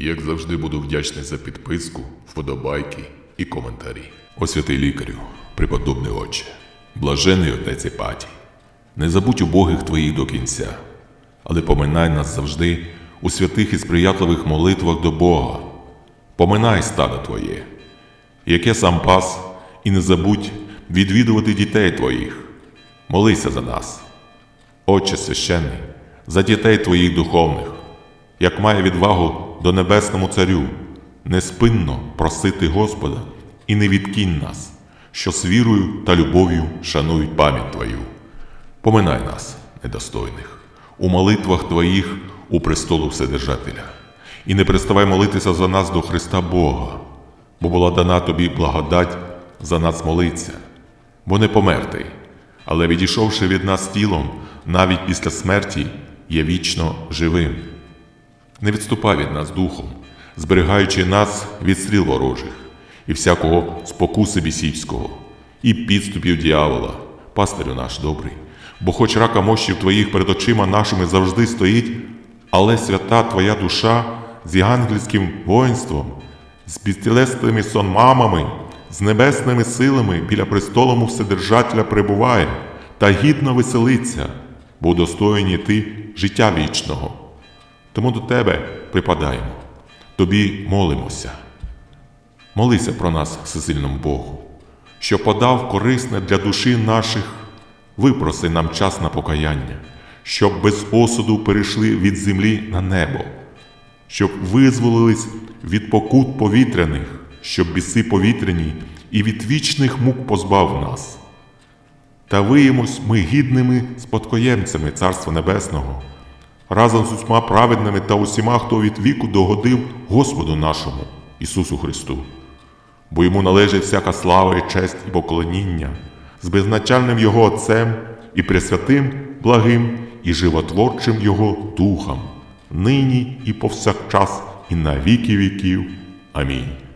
Як завжди буду вдячний за підписку, вподобайки і коментарі. О святий лікарю, преподобний отче, блажений отець Іпатій, не забудь убогих твоїх до кінця, але поминай нас завжди у святих і сприятливих молитвах до Бога. Поминай стадо Твоє, яке сам пас, і не забудь відвідувати дітей Твоїх. Молися за нас. Отче священний, за дітей Твоїх духовних, як має відвагу до Небесному Царю, неспинно просити Господа і не відкинь нас, що з вірою та любов'ю шанують пам'ять Твою. Поминай нас, недостойних, у молитвах Твоїх у престолу Вседержателя, і не переставай молитися за нас до Христа Бога, бо була дана тобі благодать за нас молиться, бо не помертий, але відійшовши від нас тілом, навіть після смерті, є вічно живим. Не відступай від нас духом, зберігаючи нас від стріл ворожих і всякого спокуси бісівського, і підступів діявола, пастирю наш добрий, бо хоч рака мощів твоїх перед очима нашими завжди стоїть, але свята твоя душа з євангельським воїнством, з безтілесними сонмамами, з небесними силами біля престолому Вседержателя перебуває та гідно веселиться, бо удостоєні ти життя вічного. Тому до тебе припадаємо, тобі молимося. Молися про нас, всесильному Богу, що подав корисне для душі наших, випроси нам час на покаяння, щоб без осуду перейшли від землі на небо, щоб визволились від покут повітряних, щоб біси повітряні і від вічних мук позбав нас. Та виємось ми гідними спадкоємцями Царства Небесного, разом з усіма праведними та усіма, хто від віку догодив Господу нашому, Ісусу Христу. Бо йому належить всяка слава і честь і поклоніння з безначальним Його Отцем і пресвятим, благим і животворчим Його Духом, нині і повсякчас, і на віки віків. Амінь.